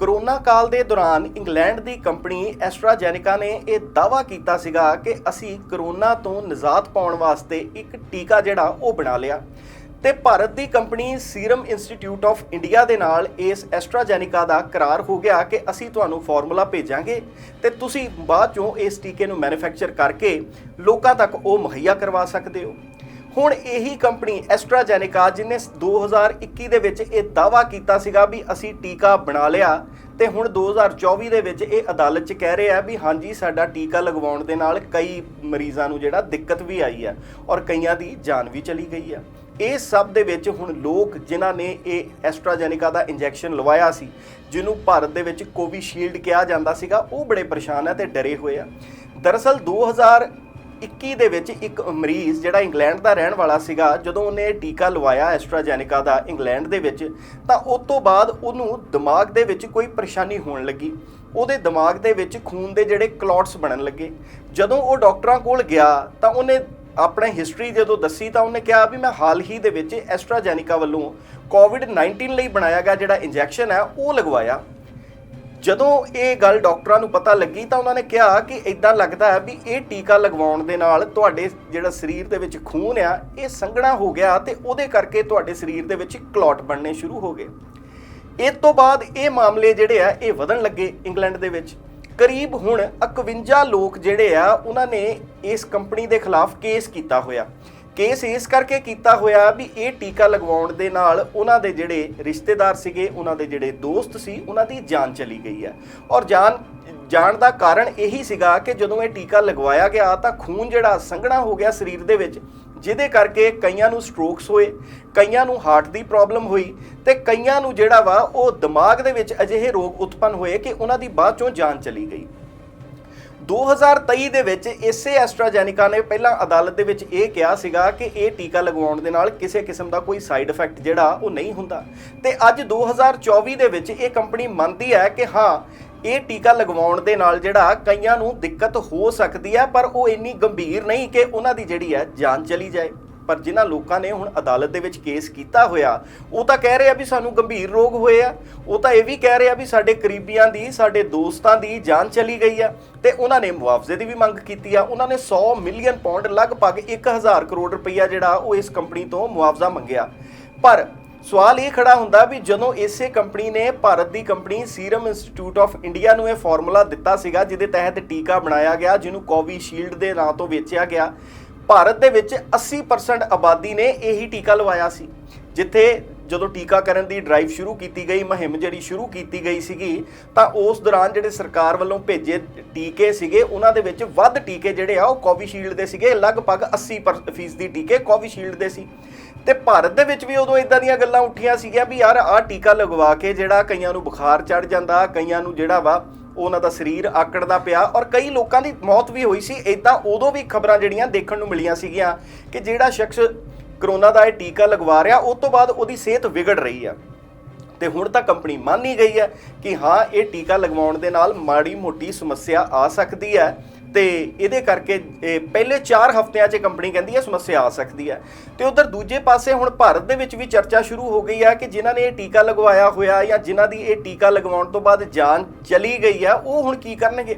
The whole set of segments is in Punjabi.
ਕਰੋਨਾ ਕਾਲ ਦੇ ਦੌਰਾਨ ਇੰਗਲੈਂਡ ਦੀ ਕੰਪਨੀ ਐਸਟਰਾਜੈਨਿਕਾ ਨੇ ਇਹ ਦਾਅਵਾ ਕੀਤਾ ਸੀਗਾ ਕਿ ਅਸੀਂ ਕਰੋਨਾ ਤੋਂ ਨਿਜਾਤ ਪਾਉਣ ਵਾਸਤੇ ਇੱਕ ਟੀਕਾ ਜਿਹੜਾ ਉਹ ਬਣਾ ਲਿਆ। ਤੇ ਭਾਰਤ ਦੀ company Serum Institute of India ਦੇ ਨਾਲ ਇਸ ਐਸਟਰਾਜੈਨਿਕਾ ਦਾ ਕਰਾਰ ਹੋ ਗਿਆ ਕਿ ਅਸੀਂ ਤੁਹਾਨੂੰ ਫਾਰਮੂਲਾ ਭੇਜਾਂਗੇ ਤੇ ਤੁਸੀਂ ਬਾਅਦ ਚੋਂ ਇਸ ਟੀਕੇ ਨੂੰ ਮੈਨੂਫੈਕਚਰ ਕਰਕੇ ਲੋਕਾਂ ਤੱਕ ਉਹ ਮੁਹੱਈਆ ਕਰਵਾ ਸਕਦੇ ਹੋ। ਹੁਣ ਇਹੀ ਕੰਪਨੀ ਐਸਟਰਾਜੈਨਿਕਾ, ਜਿਹਨੇ 2021 ਦੇ ਵਿੱਚ ਇਹ ਦਾਅਵਾ ਕੀਤਾ ਸੀਗਾ ਵੀ ਅਸੀਂ ਟੀਕਾ ਬਣਾ ਲਿਆ ਤੇ ਹੁਣ 2024 ਦੇ ਵਿੱਚ ਇਹ ਅਦਾਲਤ 'ਚ ਕਹਿ ਰਹੇ ਆ ਵੀ ਹਾਂਜੀ, ਸਾਡਾ ਟੀਕਾ ਲਗਵਾਉਣ ਦੇ ਨਾਲ ਕਈ ਮਰੀਜ਼ਾਂ ਨੂੰ ਜਿਹੜਾ ਦਿੱਕਤ ਵੀ ਆਈ ਹੈ ਔਰ ਕਈਆਂ ਦੀ ਜਾਨ ਵੀ ਚਲੀ ਗਈ ਆ। ਇਸ ਸਭ ਦੇ ਵਿੱਚ ਹੁਣ ਲੋਕ ਜਿਨ੍ਹਾਂ ਨੇ ਇਹ ਐਸਟਰਾਜੈਨਿਕਾ ਦਾ ਇੰਜੈਕਸ਼ਨ ਲਵਾਇਆ ਸੀ, ਜਿਹਨੂੰ ਭਾਰਤ ਦੇ ਵਿੱਚ ਕੋਵਿਸ਼ੀਲਡ ਕਿਹਾ ਜਾਂਦਾ ਸੀਗਾ, ਉਹ ਬੜੇ ਪਰੇਸ਼ਾਨ ਹੈ ਤੇ ਡਰੇ ਹੋਏ ਆ। ਦਰਅਸਲ 2021 ਦੇ ਵਿੱਚ ਇੱਕ ਮਰੀਜ਼ ਜਿਹੜਾ ਇੰਗਲੈਂਡ ਦਾ ਰਹਿਣ ਵਾਲਾ ਸੀਗਾ, ਜਦੋਂ ਉਹਨੇ ਟੀਕਾ ਲਵਾਇਆ ਐਸਟਰਾਜੈਨਿਕਾ ਦਾ ਇੰਗਲੈਂਡ ਦੇ ਵਿੱਚ, ਤਾਂ ਉਸ ਤੋਂ ਬਾਅਦ ਉਹਨੂੰ ਦਿਮਾਗ ਦੇ ਵਿੱਚ ਕੋਈ ਪਰੇਸ਼ਾਨੀ ਹੋਣ ਲੱਗੀ। ਉਹਦੇ ਦਿਮਾਗ ਦੇ ਵਿੱਚ ਖੂਨ ਦੇ ਜਿਹੜੇ ਕਲੌਟਸ ਬਣਨ ਲੱਗੇ। ਜਦੋਂ ਉਹ ਡਾਕਟਰਾਂ ਕੋਲ ਗਿਆ, ਤਾਂ ਉਹਨੇ ਆਪਣੇ ਹਿਸਟਰੀ ਜਦੋਂ ਦੱਸੀ, ਤਾਂ ਉਹਨੇ ਕਿਹਾ ਵੀ ਮੈਂ ਹਾਲ ਹੀ ਦੇ ਵਿੱਚ ਐਸਟਰਾਜੈਨਿਕਾ ਵੱਲੋਂ ਕੋਵਿਡ-19 ਲਈ ਬਣਾਇਆ ਗਿਆ ਜਿਹੜਾ ਇੰਜੈਕਸ਼ਨ ਹੈ, ਉਹ ਲਗਵਾਇਆ। ਜਦੋਂ ਇਹ ਗੱਲ ਡਾਕਟਰਾਂ ਨੂੰ ਪਤਾ ਲੱਗੀ ਤਾਂ ਉਹਨਾਂ ਨੇ ਕਿਹਾ ਕਿ ਇਦਾਂ ਲੱਗਦਾ ਹੈ ਵੀ ਇਹ ਟੀਕਾ ਲਗਵਾਉਣ ਦੇ ਨਾਲ ਤੁਹਾਡੇ ਜਿਹੜਾ ਸਰੀਰ ਦੇ ਵਿੱਚ ਖੂਨ ਆ, ਇਹ ਸੰਘਣਾ ਹੋ ਗਿਆ ਤੇ ਉਹਦੇ ਕਰਕੇ ਤੁਹਾਡੇ ਸਰੀਰ ਦੇ ਵਿੱਚ ਕਲੌਟ ਬਣਨੇ ਸ਼ੁਰੂ ਹੋ ਗਏ। ਇਸ ਤੋਂ ਬਾਅਦ ਇਹ ਮਾਮਲੇ ਜਿਹੜੇ ਆ, ਇਹ ਵਧਣ ਲੱਗੇ ਇੰਗਲੈਂਡ ਦੇ ਵਿੱਚ। ਕਰੀਬ ਹੁਣ 51 ਲੋਕ ਜਿਹੜੇ ਆ, ਉਹਨਾਂ ਨੇ ਇਸ ਕੰਪਨੀ ਦੇ ਖਿਲਾਫ ਕੇਸ ਕੀਤਾ ਹੋਇਆ। ਕੇਸ ਇਸ ਕਰਕੇ ਕੀਤਾ ਹੋਇਆ ਵੀ ਇਹ ਟੀਕਾ ਲਗਵਾਉਣ ਦੇ ਨਾਲ ਉਹਨਾਂ ਦੇ ਜਿਹੜੇ ਰਿਸ਼ਤੇਦਾਰ ਸੀਗੇ, ਉਹਨਾਂ ਦੇ ਜਿਹੜੇ ਦੋਸਤ ਸੀ, ਉਹਨਾਂ ਦੀ ਜਾਨ ਚਲੀ ਗਈ ਹੈ। ਔਰ ਜਾਨ, ਜਾਣ ਦਾ ਕਾਰਨ ਇਹੀ ਸੀਗਾ ਕਿ ਜਦੋਂ ਇਹ ਟੀਕਾ ਲਗਵਾਇਆ ਗਿਆ ਤਾਂ ਖੂਨ ਜਿਹੜਾ ਸੰਘਣਾ ਹੋ ਗਿਆ ਸਰੀਰ ਦੇ ਵਿੱਚ, ਜਿਹਦੇ ਕਰਕੇ ਕਈਆਂ ਨੂੰ ਸਟ੍ਰੋਕਸ ਹੋਏ, ਕਈਆਂ ਨੂੰ ਹਾਰਟ ਦੀ ਪ੍ਰੋਬਲਮ ਹੋਈ ਤੇ ਕਈਆਂ ਨੂੰ ਜਿਹੜਾ ਵਾ ਉਹ ਦਿਮਾਗ ਦੇ ਵਿੱਚ ਅਜਿਹੇ ਰੋਗ ਉਤਪੰਨ ਹੋਏ ਕਿ ਉਹਨਾਂ ਦੀ ਬਾਅਦ ਚੋਂ ਜਾਨ ਚਲੀ ਗਈ। 2023 ਦੇ ਵਿੱਚ ਇਸੇ ਐਸਟਰਾਜੈਨਿਕਾ ਨੇ ਪਹਿਲਾਂ ਅਦਾਲਤ ਦੇ ਵਿੱਚ ਇਹ ਕਿਹਾ ਸੀਗਾ ਕਿ ਇਹ ਟੀਕਾ ਲਗਵਾਉਣ ਦੇ ਨਾਲ ਕਿਸੇ ਕਿਸਮ ਦਾ ਕੋਈ ਸਾਈਡ ਇਫੈਕਟ ਜਿਹੜਾ ਉਹ ਨਹੀਂ ਹੁੰਦਾ। ਤੇ ਅੱਜ 2024 ਦੇ ਵਿੱਚ ਇਹ ਕੰਪਨੀ ਮੰਨਦੀ ਹੈ ਕਿ ਹਾਂ, ਇਹ ਟੀਕਾ ਲਗਵਾਉਣ ਦੇ ਨਾਲ ਜਿਹੜਾ ਕਈਆਂ ਨੂੰ ਦਿੱਕਤ ਹੋ ਸਕਦੀ ਹੈ, ਪਰ ਉਹ ਇੰਨੀ ਗੰਭੀਰ ਨਹੀਂ ਕਿ ਉਹਨਾਂ ਦੀ ਜਿਹੜੀ ਹੈ ਜਾਨ ਚਲੀ ਜਾਏ। ਪਰ ਜਿਨ੍ਹਾਂ ਲੋਕਾਂ ਨੇ ਹੁਣ ਅਦਾਲਤ ਦੇ ਵਿੱਚ ਕੇਸ ਕੀਤਾ ਹੋਇਆ, ਉਹ ਤਾਂ ਕਹਿ ਰਹੇ ਆ ਵੀ ਸਾਨੂੰ ਗੰਭੀਰ ਰੋਗ ਹੋਏ ਆ। ਉਹ ਤਾਂ ਇਹ ਵੀ ਕਹਿ ਰਹੇ ਆ ਵੀ ਸਾਡੇ ਕਰੀਬੀਆਂ ਦੀ, ਸਾਡੇ ਦੋਸਤਾਂ ਦੀ ਜਾਨ ਚਲੀ ਗਈ ਆ ਤੇ ਉਹਨਾਂ ਨੇ ਮੁਆਵਜ਼ੇ ਦੀ ਵੀ ਮੰਗ ਕੀਤੀ ਆ। ਉਹਨਾਂ ਨੇ 100 ਮਿਲੀਅਨ ਪਾਉਂਡ ਲਗਭਗ 1000 ਕਰੋੜ ਰੁਪਈਆ ਜਿਹੜਾ ਉਹ ਇਸ ਕੰਪਨੀ ਤੋਂ ਮੁਆਵਜ਼ਾ ਮੰਗਿਆ। ਪਰ ਸਵਾਲ ਇਹ ਖੜਾ ਹੁੰਦਾ ਵੀ ਜਦੋਂ ਇਸੇ ਕੰਪਨੀ ਨੇ ਭਾਰਤ ਦੀ company Serum Institute of India ਨੂੰ ਇਹ ਫਾਰਮੂਲਾ ਦਿੱਤਾ ਸੀਗਾ, ਜਿਹਦੇ ਤਹਿਤ ਟੀਕਾ ਬਣਾਇਆ ਗਿਆ, ਜਿਹਨੂੰ ਕੋਵਿਸ਼ੀਲਡ ਦੇ ਨਾਂ ਤੋਂ ਵੇਚਿਆ ਗਿਆ ਭਾਰਤ ਦੇ ਵਿੱਚ 80% ਆਬਾਦੀ ਨੇ ਇਹੀ ਟੀਕਾ ਲਵਾਇਆ ਸੀ, ਜਿੱਥੇ ਜਦੋਂ ਟੀਕਾਕਰਨ ਦੀ ਡਰਾਈਵ ਸ਼ੁਰੂ ਕੀਤੀ ਗਈ, ਮੁਹਿੰਮ ਜਿਹੜੀ ਸ਼ੁਰੂ ਕੀਤੀ ਗਈ ਸੀਗੀ, ਤਾਂ ਉਸ ਦੌਰਾਨ ਜਿਹੜੇ ਸਰਕਾਰ ਵੱਲੋਂ ਭੇਜੇ ਟੀਕੇ ਸੀਗੇ, ਉਹਨਾਂ ਦੇ ਵਿੱਚ ਵੱਧ ਟੀਕੇ ਜਿਹੜੇ ਆ, ਉਹ ਕੋਵਿਸ਼ੀਲਡ ਦੇ ਸੀਗੇ, ਲਗਭਗ 80% ਦੀ ਟੀਕੇ ਕੋਵਿਸ਼ੀਲਡ ਦੇ ਸੀ। ਤੇ ਭਾਰਤ ਦੇ ਵਿੱਚ ਵੀ ਉਦੋਂ ਇਦਾਂ ਦੀਆਂ ਗੱਲਾਂ ਉੱਠੀਆਂ ਸੀਗੀਆਂ ਵੀ ਯਾਰ ਆਹ ਟੀਕਾ ਲਗਵਾ ਕੇ ਜਿਹੜਾ ਕਈਆਂ ਨੂੰ ਬੁਖਾਰ ਚੜ ਜਾਂਦਾ, ਕਈਆਂ ਨੂੰ ਜਿਹੜਾ ਵਾ ਉਹਨਾਂ ਦਾ ਸਰੀਰ ਆਕੜਦਾ ਪਿਆ ਔਰ ਕਈ ਲੋਕਾਂ ਦੀ ਮੌਤ ਵੀ ਹੋਈ ਸੀ। ਇਦਾਂ ਉਦੋਂ ਵੀ ਖਬਰਾਂ ਜਿਹੜੀਆਂ ਦੇਖਣ ਨੂੰ ਮਿਲੀਆਂ ਸੀਗੀਆਂ ਕਿ ਜਿਹੜਾ ਸ਼ਖਸ ਕਰੋਨਾ ਦਾ ਇਹ ਟੀਕਾ ਲਗਵਾ ਰਿਹਾ, ਉਸ ਤੋਂ ਬਾਅਦ ਉਹਦੀ ਸਿਹਤ ਵਿਗੜ ਰਹੀ ਆ। ਤੇ ਹੁਣ ਤਾਂ ਕੰਪਨੀ ਮੰਨ ਹੀ ਗਈ ਹੈ ਕਿ ਹਾਂ, ਇਹ ਟੀਕਾ ਲਗਵਾਉਣ ਦੇ ਨਾਲ ਮਾੜੀ ਮੋਟੀ ਸਮੱਸਿਆ ਆ ਸਕਦੀ ਹੈ। ਤੇ ਇਹਦੇ ਕਰਕੇ, ਇਹ ਪਹਿਲੇ 4 ਹਫ਼ਤਿਆਂ 'ਚ ਕੰਪਨੀ ਕਹਿੰਦੀ ਹੈ ਸਮੱਸਿਆ ਆ ਸਕਦੀ ਹੈ। ਤੇ ਉਧਰ ਦੂਜੇ ਪਾਸੇ ਹੁਣ ਭਾਰਤ ਦੇ ਵਿੱਚ ਵੀ ਚਰਚਾ ਸ਼ੁਰੂ ਹੋ ਗਈ ਹੈ ਕਿ ਜਿਨ੍ਹਾਂ ਨੇ ਇਹ ਟੀਕਾ ਲਗਵਾਇਆ ਹੋਇਆ ਜਾਂ ਜਿਨ੍ਹਾਂ ਦੀ ਇਹ ਟੀਕਾ ਲਗਵਾਉਣ ਤੋਂ ਬਾਅਦ ਜਾਨ ਚਲੀ ਗਈ ਹੈ, ਉਹ ਹੁਣ ਕੀ ਕਰਨਗੇ?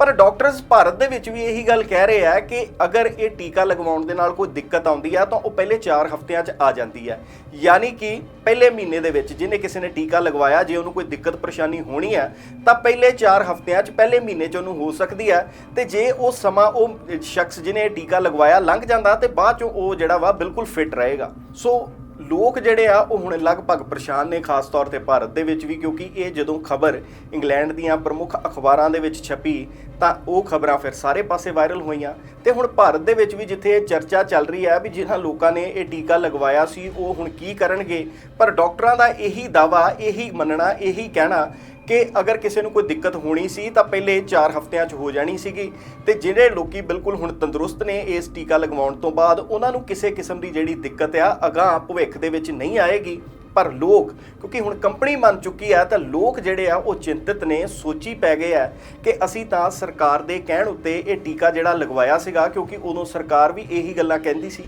ਪਰ ਡਾਕਟਰਸ ਭਾਰਤ ਦੇ ਵਿੱਚ ਵੀ ਇਹੀ ਗੱਲ ਕਹਿ ਰਹੇ ਆ ਕਿ ਅਗਰ ਇਹ ਟੀਕਾ ਲਗਵਾਉਣ ਦੇ ਨਾਲ ਕੋਈ ਦਿੱਕਤ ਆਉਂਦੀ ਆ ਤਾਂ ਉਹ ਪਹਿਲੇ 4 ਹਫ਼ਤਿਆਂ 'ਚ ਆ ਜਾਂਦੀ ਹੈ ਯਾਨੀ ਕਿ ਪਹਿਲੇ ਮਹੀਨੇ ਦੇ ਵਿੱਚ ਜਿਹਨੇ ਕਿਸੇ ਨੇ ਟੀਕਾ ਲਗਵਾਇਆ, ਜੇ ਉਹਨੂੰ ਕੋਈ ਦਿੱਕਤ ਪਰੇਸ਼ਾਨੀ ਹੋਣੀ ਹੈ ਤਾਂ ਪਹਿਲੇ 4 ਹਫ਼ਤਿਆਂ 'ਚ, ਪਹਿਲੇ ਮਹੀਨੇ 'ਚ ਉਹਨੂੰ ਹੋ ਸਕਦੀ ਹੈ ਤੇ ਜੇ ਉਹ ਸਮਾਂ ਉਹ ਸ਼ਖਸ ਜਿਹਨੇ ਇਹ ਟੀਕਾ ਲਗਵਾਇਆ ਲੰਘ ਜਾਂਦਾ ਤੇ ਬਾਅਦ 'ਚੋਂ ਉਹ ਜਿਹੜਾ ਵਾ ਬਿਲਕੁਲ ਫਿੱਟ ਰਹੇਗਾ। ਸੋ ਲੋਕ ਜਿਹੜੇ ਆ, ਉਹ ਹੁਣ ਲਗਭਗ ਪਰੇਸ਼ਾਨ ਨੇ, ਖਾਸ ਤੌਰ ਤੇ ਭਾਰਤ ਦੇ ਵਿੱਚ ਵੀ, ਕਿਉਂਕਿ ਇਹ ਜਦੋਂ ਖਬਰ ਇੰਗਲੈਂਡ ਦੀਆਂ ਪ੍ਰਮੁੱਖ ਅਖਬਾਰਾਂ ਦੇ ਵਿੱਚ ਛਪੀ, ਤਾਂ ਉਹ ਖਬਰਾਂ ਫਿਰ ਸਾਰੇ ਪਾਸੇ ਵਾਇਰਲ ਹੋਈਆਂ। ਤੇ ਹੁਣ ਭਾਰਤ ਦੇ ਵਿੱਚ ਵੀ ਜਿੱਥੇ ਇਹ ਚਰਚਾ ਚੱਲ ਰਹੀ ਹੈ ਵੀ ਜਿਨ੍ਹਾਂ ਲੋਕਾਂ ਨੇ ਇਹ ਟੀਕਾ ਲਗਵਾਇਆ ਸੀ, ਉਹ ਹੁਣ ਕੀ ਕਰਨਗੇ? ਪਰ ਡਾਕਟਰਾਂ ਦਾ ਇਹੀ ਦਾਵਾ ਇਹੀ ਮੰਨਣਾ, ਇਹੀ ਕਹਿਣਾ ਕਿ ਅਗਰ ਕਿਸੇ ਨੂੰ ਕੋਈ ਦਿੱਕਤ ਹੋਣੀ ਸੀ ਤਾਂ ਪਹਿਲੇ 4 ਹਫ਼ਤਿਆਂ 'ਚ ਹੋ ਜਾਣੀ ਸੀਗੀ ਤੇ ਜਿਹੜੇ ਲੋਕੀ ਬਿਲਕੁਲ ਹੁਣ ਤੰਦਰੁਸਤ ਨੇ ਇਸ ਟੀਕਾ ਲਗਵਾਉਣ ਤੋਂ ਬਾਅਦ, ਉਹਨਾਂ ਨੂੰ ਕਿਸੇ ਕਿਸਮ ਦੀ ਜਿਹੜੀ ਦਿੱਕਤ ਆ, ਅਗਾਹ ਭਵਿੱਖ ਦੇ ਵਿੱਚ ਨਹੀਂ ਆਏਗੀ। ਪਰ ਲੋਕ, ਕਿਉਂਕਿ ਹੁਣ ਕੰਪਨੀ ਮੰਨ ਚੁੱਕੀ ਆ, ਤਾਂ ਲੋਕ ਜਿਹੜੇ ਆ, ਉਹ ਚਿੰਤਤ ਨੇ, ਸੋਚੀ ਪੈ ਗਏ ਆ ਕਿ ਅਸੀਂ ਤਾਂ ਸਰਕਾਰ ਦੇ ਕਹਿਣ ਉੱਤੇ ਇਹ ਟੀਕਾ ਜਿਹੜਾ ਲਗਵਾਇਆ ਸੀਗਾ, ਕਿਉਂਕਿ ਉਦੋਂ ਸਰਕਾਰ ਵੀ ਇਹੀ ਗੱਲਾਂ ਕਹਿੰਦੀ ਸੀ।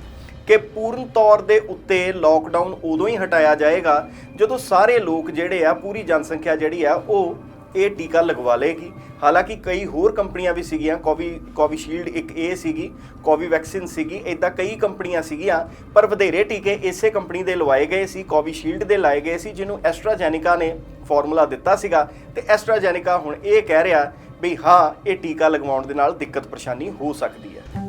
ਕਿ ਪੂਰਨ ਤੌਰ ਦੇ ਉੱਤੇ ਲੋਕਡਾਊਨ ਉਦੋਂ ਹੀ ਹਟਾਇਆ ਜਾਏਗਾ ਜਦੋਂ ਸਾਰੇ ਲੋਕ ਜਿਹੜੇ ਆ, ਪੂਰੀ ਜਨਸੰਖਿਆ ਜਿਹੜੀ ਆ, ਉਹ ਇਹ ਟੀਕਾ ਲਗਵਾ ਲਏਗੀ। ਹਾਲਾਂਕਿ ਕਈ ਹੋਰ ਕੰਪਨੀਆਂ ਵੀ ਸੀਗੀਆਂ, ਕੋਵੀ, ਕੋਵਿਸ਼ੀਲਡ ਇੱਕ ਇਹ ਸੀਗੀ ਕੋਵੀ ਵੈਕਸੀਨ ਸੀਗੀ ਇਦਾਂ ਕਈ ਕੰਪਨੀਆਂ ਸੀਗੀਆਂ, ਪਰ ਵਧੇਰੇ ਟੀਕੇ ਇਸੇ ਕੰਪਨੀ ਦੇ ਲਵਾਏ ਗਏ ਸੀ, ਕੋਵਿਸ਼ੀਲਡ ਦੇ ਲਾਏ ਗਏ ਸੀ, ਜਿਹਨੂੰ ਐਸਟਰਾਜੈਨਿਕਾ ਨੇ ਫਾਰਮੂਲਾ ਦਿੱਤਾ ਸੀਗਾ। ਤੇ ਐਸਟਰਾਜੈਨਿਕਾ ਹੁਣ ਇਹ ਕਹਿ ਰਿਹਾ ਵੀ ਹਾਂ, ਇਹ ਟੀਕਾ ਲਗਵਾਉਣ ਦੇ ਨਾਲ ਦਿੱਕਤ ਪਰੇਸ਼ਾਨੀ ਹੋ ਸਕਦੀ ਹੈ।